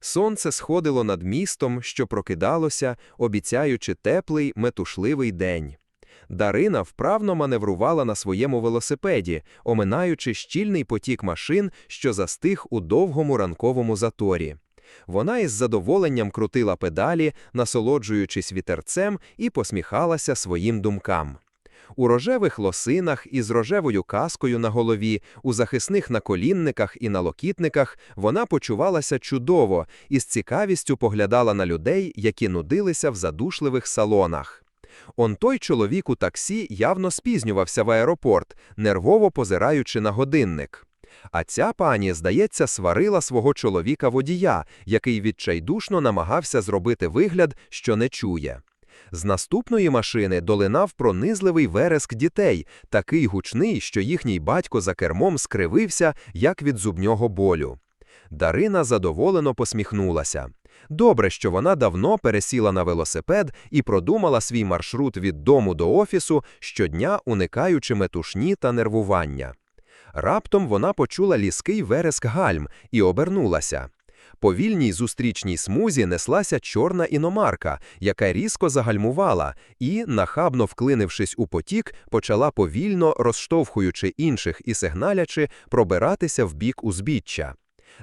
Сонце сходило над містом, що прокидалося, обіцяючи теплий, метушливий день. Дарина вправно маневрувала на своєму велосипеді, оминаючи щільний потік машин, що застиг у довгому ранковому заторі. Вона із задоволенням крутила педалі, насолоджуючись вітерцем, і посміхалася своїм думкам. У рожевих лосинах із рожевою каскою на голові, у захисних наколінниках і налокітниках вона почувалася чудово і з цікавістю поглядала на людей, які нудилися в задушливих салонах. Он той чоловік у таксі явно спізнювався в аеропорт, нервово позираючи на годинник. А ця пані, здається, сварила свого чоловіка водія, який відчайдушно намагався зробити вигляд, що не чує. З наступної машини долинав пронизливий вереск дітей, такий гучний, що їхній батько за кермом скривився, як від зубнього болю. Дарина задоволено посміхнулася. Добре, що вона давно пересіла на велосипед і продумала свій маршрут від дому до офісу, щодня уникаючи метушні та нервування. Раптом вона почула ліский вереск гальм і обернулася. По вільній зустрічній смузі неслася чорна іномарка, яка різко загальмувала і, нахабно вклинившись у потік, почала повільно, розштовхуючи інших і сигналячи, пробиратися в бік узбіччя.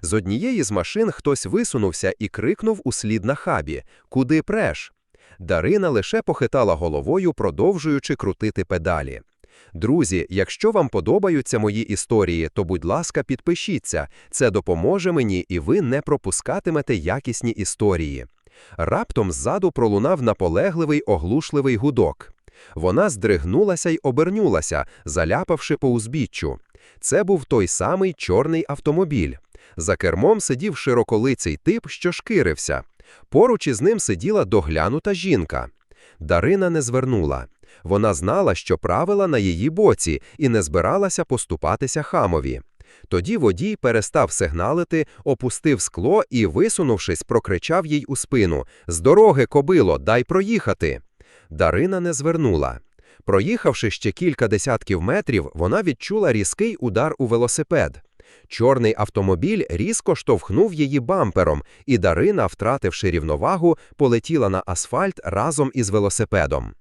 З однієї з машин хтось висунувся і крикнув услід на хабі Куди преш? Дарина лише похитала головою, продовжуючи крутити педалі. Друзі, якщо вам подобаються мої історії, то будь ласка, підпишіться, це допоможе мені, і ви не пропускатимете якісні історії. Раптом ззаду пролунав наполегливий оглушливий гудок. Вона здригнулася й обернулася, заляпавши по узбіччю. Це був той самий чорний автомобіль. За кермом сидів широколиций тип, що шкірився. Поруч із ним сиділа доглянута жінка. Дарина не звернула. Вона знала, що правила на її боці, і не збиралася поступатися хамові. Тоді водій перестав сигналити, опустив скло і, висунувшись, прокричав їй у спину З дороги, кобило, дай проїхати. Дарина не звернула. Проїхавши ще кілька десятків метрів, вона відчула різкий удар у велосипед. Чорний автомобіль різко штовхнув її бампером, і Дарина, втративши рівновагу, полетіла на асфальт разом із велосипедом.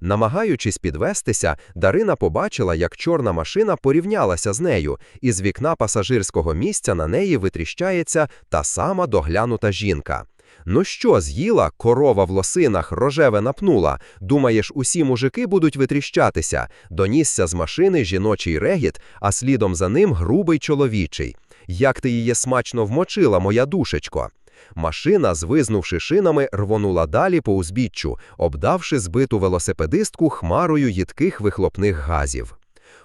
Намагаючись підвестися, Дарина побачила, як чорна машина порівнялася з нею, і з вікна пасажирського місця на неї витріщається та сама доглянута жінка. Ну що, з'їла, корова в лосинах, рожеве напнула. Думаєш, усі мужики будуть витріщатися. Донісся з машини жіночий регіт, а слідом за ним грубий чоловічий. Як ти її смачно вмочила, моя душечко. Машина, звизнувши шинами, рвонула далі по узбіччю, обдавши збиту велосипедистку хмарою їдких вихлопних газів.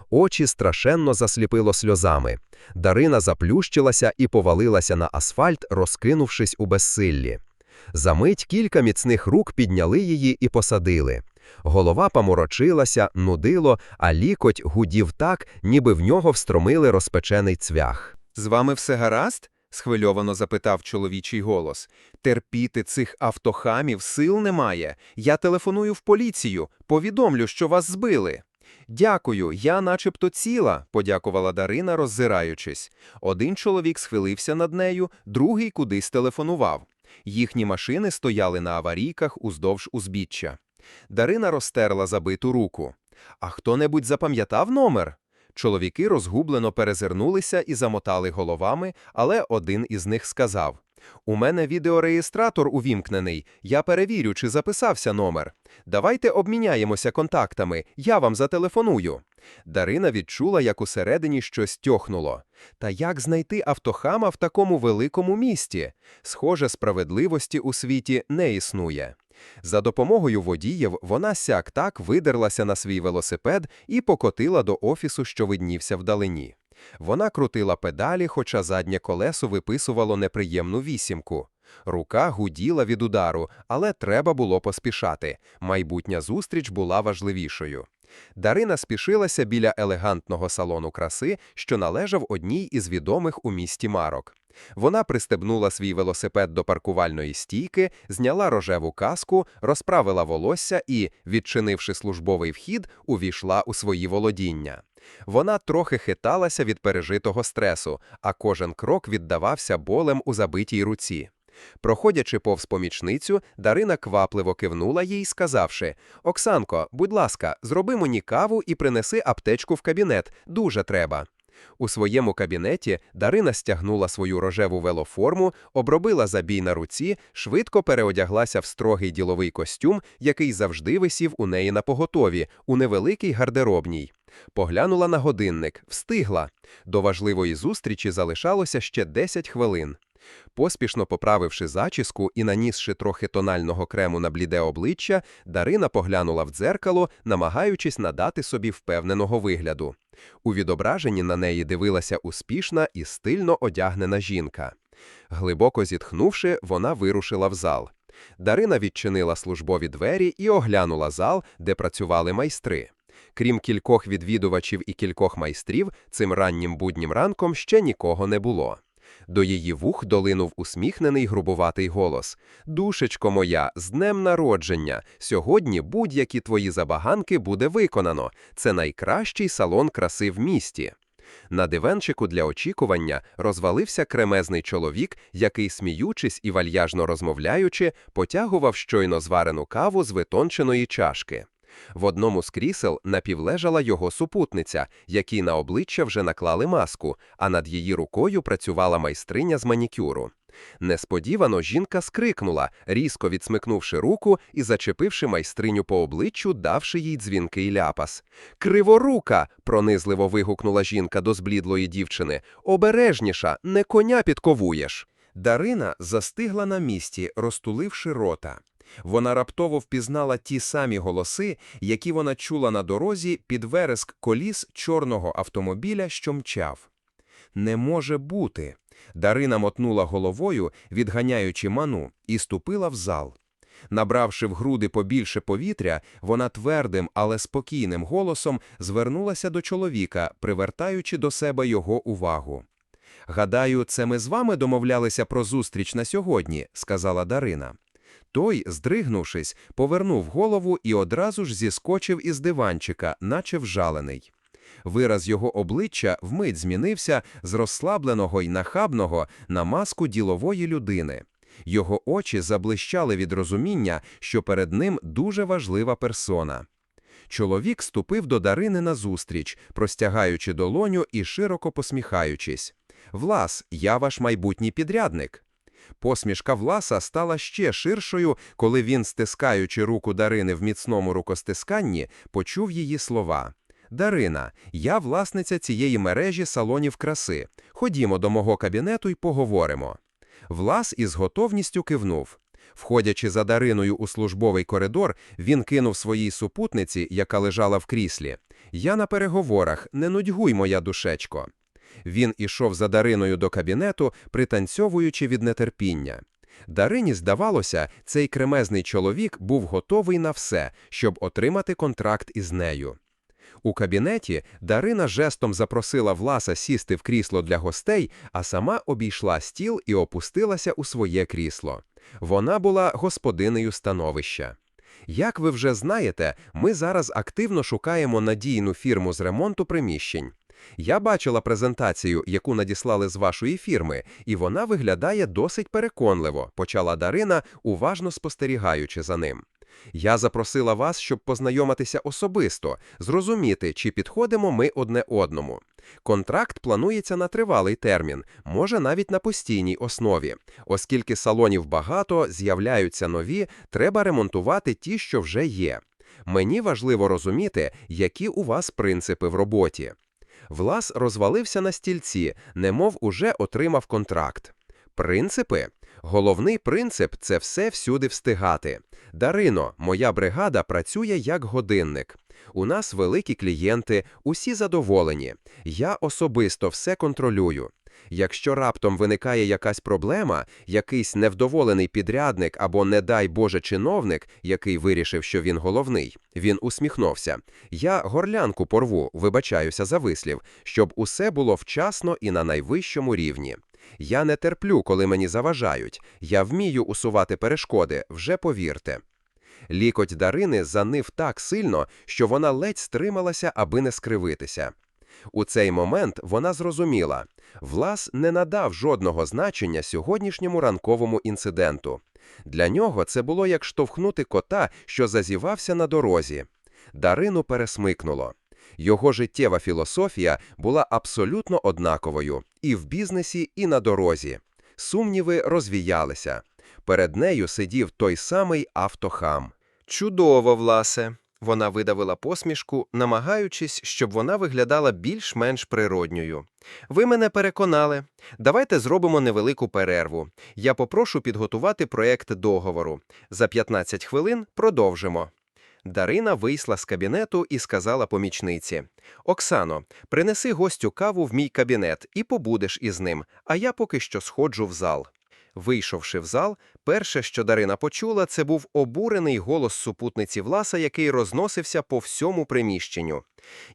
Очі страшенно засліпило сльозами. Дарина заплющилася і повалилася на асфальт, розкинувшись у безсиллі. Замить кілька міцних рук підняли її і посадили. Голова поморочилася, нудило, а лікоть гудів так, ніби в нього встромили розпечений цвях. З вами все гаразд? Схвильовано запитав чоловічий голос. Терпіти цих автохамів сил немає. Я телефоную в поліцію, повідомлю, що вас збили. Дякую, я начебто ціла, подякувала Дарина, роззираючись. Один чоловік схилився над нею, другий кудись телефонував. Їхні машини стояли на аварійках уздовж узбіччя. Дарина розтерла забиту руку. А хто-небудь запам'ятав номер? Чоловіки розгублено перезирнулися і замотали головами, але один із них сказав: У мене відеореєстратор увімкнений, я перевірю, чи записався номер. Давайте обміняємося контактами, я вам зателефоную. Дарина відчула, як усередині щось тьохнуло. Та як знайти автохама в такому великому місті? Схоже, справедливості у світі не існує. За допомогою водіїв вона сяк так видерлася на свій велосипед і покотила до офісу, що виднівся вдалині. Вона крутила педалі, хоча заднє колесо виписувало неприємну вісімку. Рука гуділа від удару, але треба було поспішати. Майбутня зустріч була важливішою. Дарина спішилася біля елегантного салону краси, що належав одній із відомих у місті марок. Вона пристебнула свій велосипед до паркувальної стійки, зняла рожеву каску, розправила волосся і, відчинивши службовий вхід, увійшла у свої володіння. Вона трохи хиталася від пережитого стресу, а кожен крок віддавався болем у забитій руці. Проходячи повз помічницю, Дарина квапливо кивнула їй, сказавши «Оксанко, будь ласка, зроби мені каву і принеси аптечку в кабінет, дуже треба». У своєму кабінеті Дарина стягнула свою рожеву велоформу, обробила забій на руці, швидко переодяглася в строгий діловий костюм, який завжди висів у неї на поготові, у невеликій гардеробній. Поглянула на годинник, встигла. До важливої зустрічі залишалося ще 10 хвилин. Поспішно поправивши зачіску і нанісши трохи тонального крему на бліде обличчя, Дарина поглянула в дзеркало, намагаючись надати собі впевненого вигляду. У відображенні на неї дивилася успішна і стильно одягнена жінка. Глибоко зітхнувши, вона вирушила в зал. Дарина відчинила службові двері і оглянула зал, де працювали майстри. Крім кількох відвідувачів і кількох майстрів, цим раннім буднім ранком ще нікого не було. До її вух долинув усміхнений грубуватий голос. «Душечко моя, з днем народження! Сьогодні будь-які твої забаганки буде виконано. Це найкращий салон краси в місті». На дивенчику для очікування розвалився кремезний чоловік, який, сміючись і вальяжно розмовляючи, потягував щойно зварену каву з витонченої чашки. В одному з крісел напівлежала його супутниця, якій на обличчя вже наклали маску, а над її рукою працювала майстриня з манікюру. Несподівано жінка скрикнула, різко відсмикнувши руку і зачепивши майстриню по обличчю, давши їй дзвінкий ляпас. Криворука. пронизливо вигукнула жінка до зблідлої дівчини. Обережніша, не коня підковуєш. Дарина застигла на місці, розтуливши рота. Вона раптово впізнала ті самі голоси, які вона чула на дорозі під вереск коліс чорного автомобіля, що мчав. Не може бути. Дарина мотнула головою, відганяючи ману, і ступила в зал. Набравши в груди побільше повітря, вона твердим, але спокійним голосом звернулася до чоловіка, привертаючи до себе його увагу. Гадаю, це ми з вами домовлялися про зустріч на сьогодні, сказала Дарина. Той, здригнувшись, повернув голову і одразу ж зіскочив із диванчика, наче вжалений. Вираз його обличчя вмить змінився з розслабленого й нахабного на маску ділової людини. Його очі заблищали від розуміння, що перед ним дуже важлива персона. Чоловік ступив до Дарини назустріч, простягаючи долоню і широко посміхаючись. Влас, я ваш майбутній підрядник. Посмішка Власа стала ще ширшою, коли він, стискаючи руку Дарини в міцному рукостисканні, почув її слова. Дарина, я власниця цієї мережі салонів краси. Ходімо до мого кабінету і поговоримо. Влас із готовністю кивнув. Входячи за Дариною у службовий коридор, він кинув своїй супутниці, яка лежала в кріслі. Я на переговорах, не нудьгуй, моя душечко. Він ішов за Дариною до кабінету, пританцьовуючи від нетерпіння. Дарині здавалося, цей кремезний чоловік був готовий на все, щоб отримати контракт із нею. У кабінеті Дарина жестом запросила Власа сісти в крісло для гостей, а сама обійшла стіл і опустилася у своє крісло. Вона була господинею становища. Як ви вже знаєте, ми зараз активно шукаємо надійну фірму з ремонту приміщень. Я бачила презентацію, яку надіслали з вашої фірми, і вона виглядає досить переконливо, почала Дарина, уважно спостерігаючи за ним. Я запросила вас, щоб познайомитися особисто, зрозуміти, чи підходимо ми одне одному. Контракт планується на тривалий термін, може навіть на постійній основі. Оскільки салонів багато, з'являються нові, треба ремонтувати ті, що вже є. Мені важливо розуміти, які у вас принципи в роботі. Влас розвалився на стільці, немов уже отримав контракт. Принципи? Головний принцип це все всюди встигати. Дарино, моя бригада працює як годинник. У нас великі клієнти, усі задоволені. Я особисто все контролюю. Якщо раптом виникає якась проблема, якийсь невдоволений підрядник або, не дай Боже, чиновник, який вирішив, що він головний, він усміхнувся. Я горлянку порву, вибачаюся за вислів, щоб усе було вчасно і на найвищому рівні. Я не терплю, коли мені заважають. Я вмію усувати перешкоди, вже повірте. Лікоть Дарини занив так сильно, що вона ледь стрималася, аби не скривитися. У цей момент вона зрозуміла, Влас не надав жодного значення сьогоднішньому ранковому інциденту. Для нього це було як штовхнути кота, що зазівався на дорозі. Дарину пересмикнуло. Його життєва філософія була абсолютно однаковою і в бізнесі, і на дорозі. Сумніви розвіялися. Перед нею сидів той самий автохам. Чудово, Власе. Вона видавила посмішку, намагаючись, щоб вона виглядала більш-менш природньою. Ви мене переконали. Давайте зробимо невелику перерву. Я попрошу підготувати проєкт договору. За 15 хвилин продовжимо. Дарина вийшла з кабінету і сказала помічниці: Оксано, принеси гостю каву в мій кабінет і побудеш із ним, а я поки що сходжу в зал. Вийшовши в зал, перше, що Дарина почула, це був обурений голос супутниці Власа, який розносився по всьому приміщенню.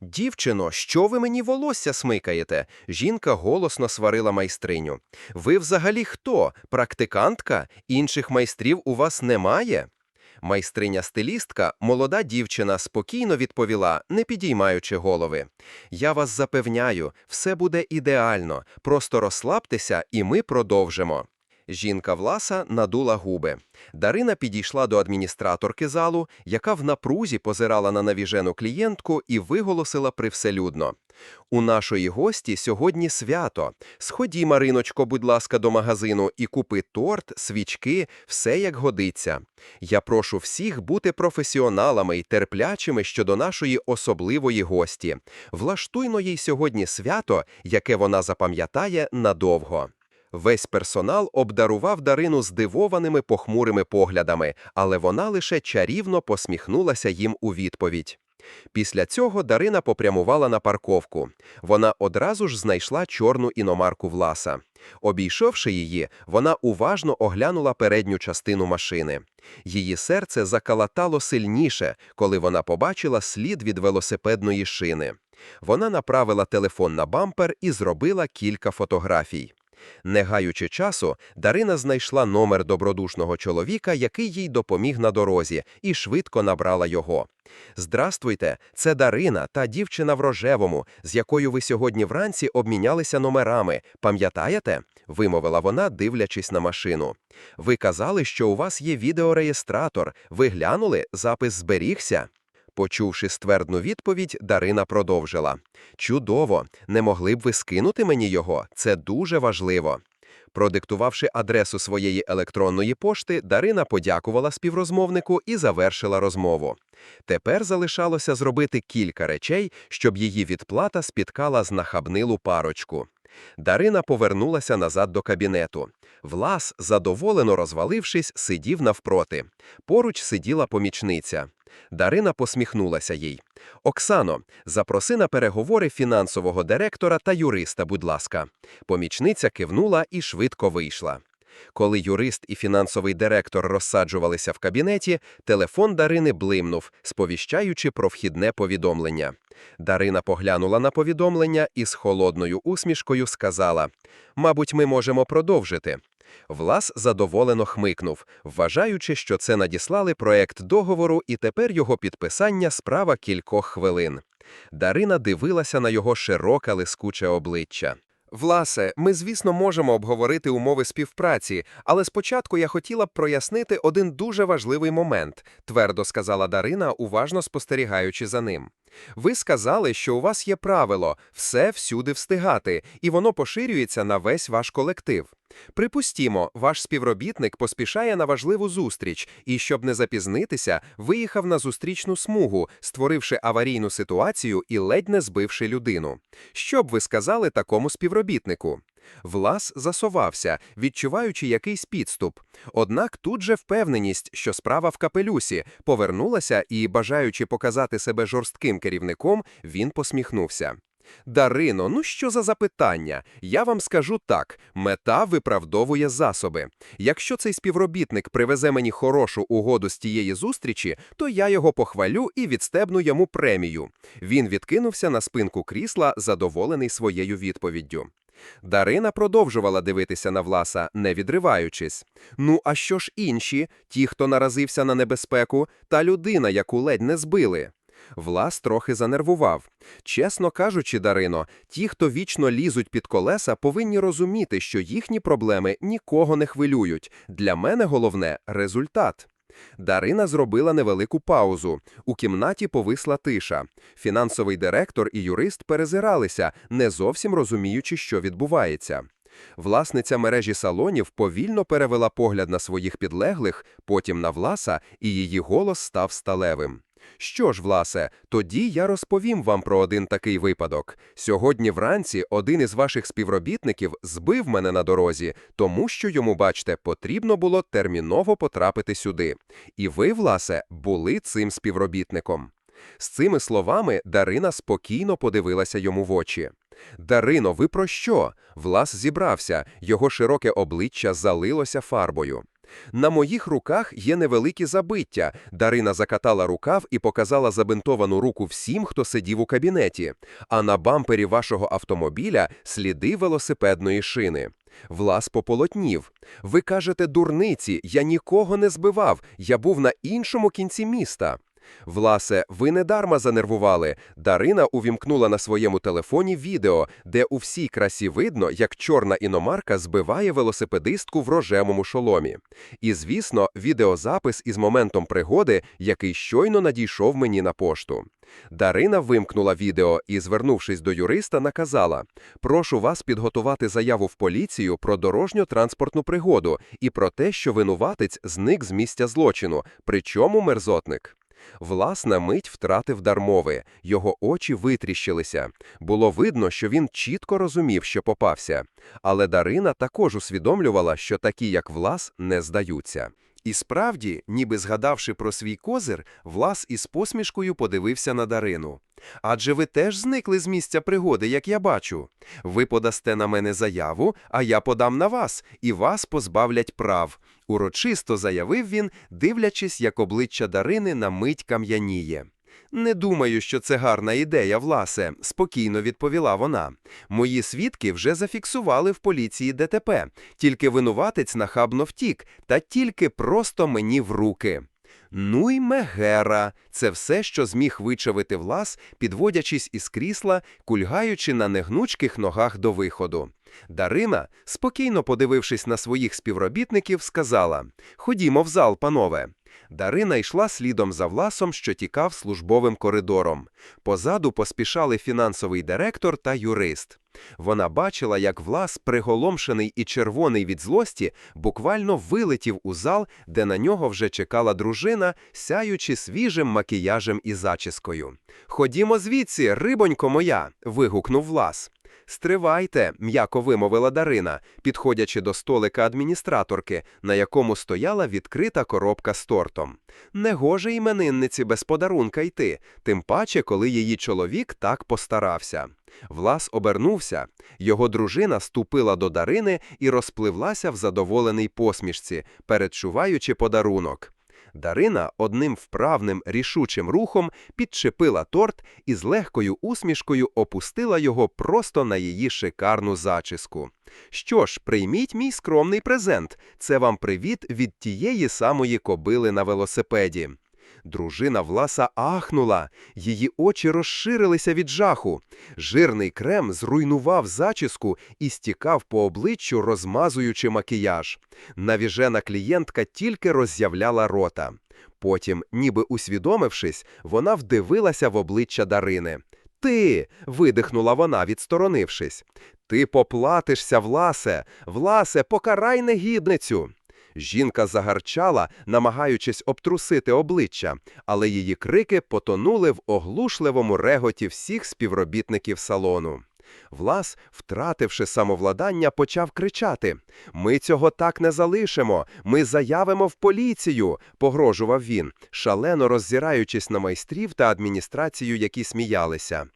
Дівчино, що ви мені волосся смикаєте? Жінка голосно сварила майстриню. Ви взагалі хто? Практикантка? Інших майстрів у вас немає? Майстриня-стилістка, молода дівчина, спокійно відповіла, не підіймаючи голови. Я вас запевняю, все буде ідеально, просто розслабтеся, і ми продовжимо. Жінка Власа надула губи. Дарина підійшла до адміністраторки залу, яка в напрузі позирала на навіжену клієнтку і виголосила привселюдно. У нашої гості сьогодні свято. Сході, Мариночко, будь ласка, до магазину і купи торт, свічки, все як годиться. Я прошу всіх бути професіоналами й терплячими щодо нашої особливої гості. Влаштуйно їй сьогодні свято, яке вона запам'ятає надовго. Весь персонал обдарував Дарину здивованими похмурими поглядами, але вона лише чарівно посміхнулася їм у відповідь. Після цього Дарина попрямувала на парковку. Вона одразу ж знайшла чорну іномарку Власа. Обійшовши її, вона уважно оглянула передню частину машини. Її серце закалатало сильніше, коли вона побачила слід від велосипедної шини. Вона направила телефон на бампер і зробила кілька фотографій. Не гаючи часу, Дарина знайшла номер добродушного чоловіка, який їй допоміг на дорозі, і швидко набрала його. Здрастуйте, це Дарина, та дівчина в рожевому, з якою ви сьогодні вранці обмінялися номерами. Пам'ятаєте? вимовила вона, дивлячись на машину. Ви казали, що у вас є відеореєстратор. Ви глянули, запис зберігся. Почувши ствердну відповідь, Дарина продовжила. Чудово, не могли б ви скинути мені його? Це дуже важливо. Продиктувавши адресу своєї електронної пошти, Дарина подякувала співрозмовнику і завершила розмову. Тепер залишалося зробити кілька речей, щоб її відплата спіткала знахабнилу парочку. Дарина повернулася назад до кабінету. Влас, задоволено розвалившись, сидів навпроти. Поруч сиділа помічниця. Дарина посміхнулася їй. Оксано, запроси на переговори фінансового директора та юриста, будь ласка. Помічниця кивнула і швидко вийшла. Коли юрист і фінансовий директор розсаджувалися в кабінеті, телефон Дарини блимнув, сповіщаючи про вхідне повідомлення. Дарина поглянула на повідомлення і з холодною усмішкою сказала: Мабуть, ми можемо продовжити. Влас задоволено хмикнув, вважаючи, що це надіслали проект договору, і тепер його підписання справа кількох хвилин. Дарина дивилася на його широке лискуче обличчя. Власе, ми, звісно, можемо обговорити умови співпраці, але спочатку я хотіла б прояснити один дуже важливий момент, твердо сказала Дарина, уважно спостерігаючи за ним. Ви сказали, що у вас є правило все всюди встигати, і воно поширюється на весь ваш колектив. Припустімо, ваш співробітник поспішає на важливу зустріч і, щоб не запізнитися, виїхав на зустрічну смугу, створивши аварійну ситуацію і ледь не збивши людину. Що б ви сказали такому співробітнику? Влас засовався, відчуваючи якийсь підступ. Однак тут же впевненість, що справа в капелюсі, повернулася і, бажаючи показати себе жорстким керівником, він посміхнувся. Дарино, ну що за запитання? Я вам скажу так: мета виправдовує засоби. Якщо цей співробітник привезе мені хорошу угоду з тієї зустрічі, то я його похвалю і відстебну йому премію. Він відкинувся на спинку крісла, задоволений своєю відповіддю. Дарина продовжувала дивитися на Власа, не відриваючись. Ну, а що ж інші, ті, хто наразився на небезпеку, та людина, яку ледь не збили? Влас трохи занервував. Чесно кажучи, Дарино, ті, хто вічно лізуть під колеса, повинні розуміти, що їхні проблеми нікого не хвилюють. Для мене головне – результат. Дарина зробила невелику паузу. У кімнаті повисла тиша. Фінансовий директор і юрист перезиралися, не зовсім розуміючи, що відбувається. Власниця мережі салонів повільно перевела погляд на своїх підлеглих, потім на Власа, і її голос став сталевим. Що ж, Власе, тоді я розповім вам про один такий випадок. Сьогодні вранці один із ваших співробітників збив мене на дорозі, тому що йому, бачте, потрібно було терміново потрапити сюди. І ви, Власе, були цим співробітником. З цими словами Дарина спокійно подивилася йому в очі. Дарино, ви про що? Влас зібрався, його широке обличчя залилося фарбою. На моїх руках є невеликі забиття. Дарина закатала рукав і показала забинтовану руку всім, хто сидів у кабінеті. А на бампері вашого автомобіля сліди велосипедної шини. Влас пополотнів. Ви кажете, дурниці, я нікого не збивав, я був на іншому кінці міста. Власе, ви не дарма занервували. Дарина увімкнула на своєму телефоні відео, де у всій красі видно, як чорна іномарка збиває велосипедистку в рожевому шоломі. І, звісно, відеозапис із моментом пригоди, який щойно надійшов мені на пошту. Дарина вимкнула відео і, звернувшись до юриста, наказала: Прошу вас підготувати заяву в поліцію про дорожньо-транспортну пригоду і про те, що винуватець зник з місця злочину, причому мерзотник. Влас на мить втратив дармови, його очі витріщилися. Було видно, що він чітко розумів, що попався. Але Дарина також усвідомлювала, що такі, як Влас, не здаються. І справді, ніби згадавши про свій козир, Влас із посмішкою подивився на Дарину. Адже ви теж зникли з місця пригоди, як я бачу. Ви подасте на мене заяву, а я подам на вас, і вас позбавлять прав. Урочисто заявив він, дивлячись, як обличчя Дарини на мить кам'яніє. Не думаю, що це гарна ідея, Власе, спокійно відповіла вона. Мої свідки вже зафіксували в поліції ДТП, тільки винуватець нахабно втік, та тільки просто мені в руки. Ну й мегера, це все, що зміг вичавити Влас, підводячись із крісла, кульгаючи на негнучких ногах до виходу. Дарина, спокійно подивившись на своїх співробітників, сказала «Ходімо в зал, панове». Дарина йшла слідом за Власом, що тікав службовим коридором. Позаду поспішали фінансовий директор та юрист. Вона бачила, як Влас, приголомшений і червоний від злості, буквально вилетів у зал, де на нього вже чекала дружина, сяючи свіжим макіяжем і зачіскою. Ходімо звідси, рибонько моя. вигукнув Влас. Стривайте, м'яко вимовила Дарина, підходячи до столика адміністраторки, на якому стояла відкрита коробка з тортом. Негоже іменинниці без подарунка йти, тим паче, коли її чоловік так постарався. Влас обернувся. Його дружина ступила до Дарини і розпливлася в задоволеній посмішці, передчуваючи подарунок. Дарина одним вправним рішучим рухом підчепила торт і з легкою усмішкою опустила його просто на її шикарну зачіску. Що ж, прийміть мій скромний презент. Це вам привіт від тієї самої кобили на велосипеді. Дружина Власа ахнула, її очі розширилися від жаху. Жирний крем зруйнував зачіску і стікав по обличчю, розмазуючи макіяж. Навіжена клієнтка тільки роззявляла рота. Потім, ніби усвідомившись, вона вдивилася в обличчя Дарини. Ти. видихнула вона, відсторонившись. Ти поплатишся, Власе, Власе, покарай негідницю. Жінка загарчала, намагаючись обтрусити обличчя, але її крики потонули в оглушливому реготі всіх співробітників салону. Влас, втративши самовладання, почав кричати Ми цього так не залишимо, ми заявимо в поліцію, погрожував він, шалено роззираючись на майстрів та адміністрацію, які сміялися.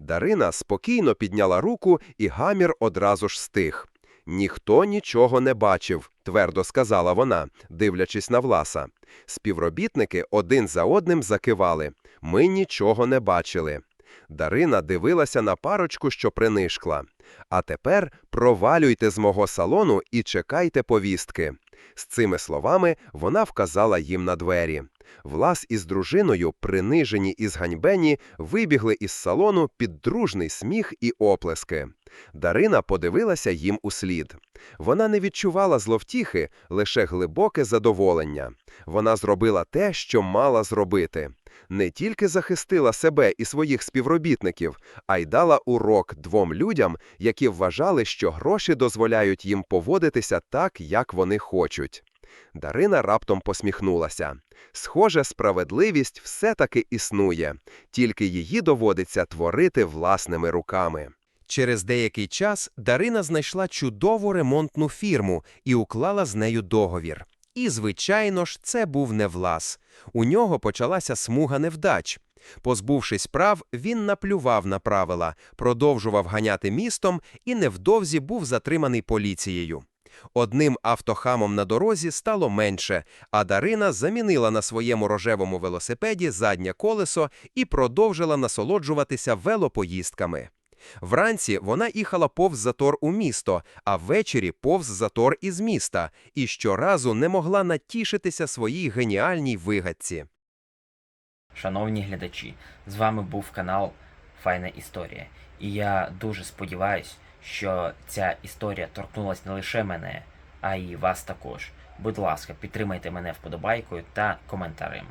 Дарина спокійно підняла руку, і гамір одразу ж стих. Ніхто нічого не бачив, твердо сказала вона, дивлячись на Власа. Співробітники один за одним закивали. Ми нічого не бачили. Дарина дивилася на парочку, що принишкла. А тепер провалюйте з мого салону і чекайте повістки. З цими словами вона вказала їм на двері. Влас із дружиною, принижені і зганьбені, вибігли із салону під дружний сміх і оплески. Дарина подивилася їм услід. Вона не відчувала зловтіхи, лише глибоке задоволення. Вона зробила те, що мала зробити. Не тільки захистила себе і своїх співробітників, а й дала урок двом людям, які вважали, що гроші дозволяють їм поводитися так, як вони хочуть. Дарина раптом посміхнулася. Схоже, справедливість все-таки існує, тільки її доводиться творити власними руками. Через деякий час Дарина знайшла чудову ремонтну фірму і уклала з нею договір. І, звичайно ж, це був не Влас. У нього почалася смуга невдач. Позбувшись прав, він наплював на правила, продовжував ганяти містом і невдовзі був затриманий поліцією. Одним автохамом на дорозі стало менше, а Дарина замінила на своєму рожевому велосипеді заднє колесо і продовжила насолоджуватися велопоїздками. Вранці вона їхала повз затор у місто, а ввечері повз затор із міста, і щоразу не могла натішитися своїй геніальній вигадці. Шановні глядачі, з вами був канал Файна Історія. І я дуже сподіваюсь, що ця історія торкнулась не лише мене, а й вас також. Будь ласка, підтримайте мене вподобайкою та коментарем.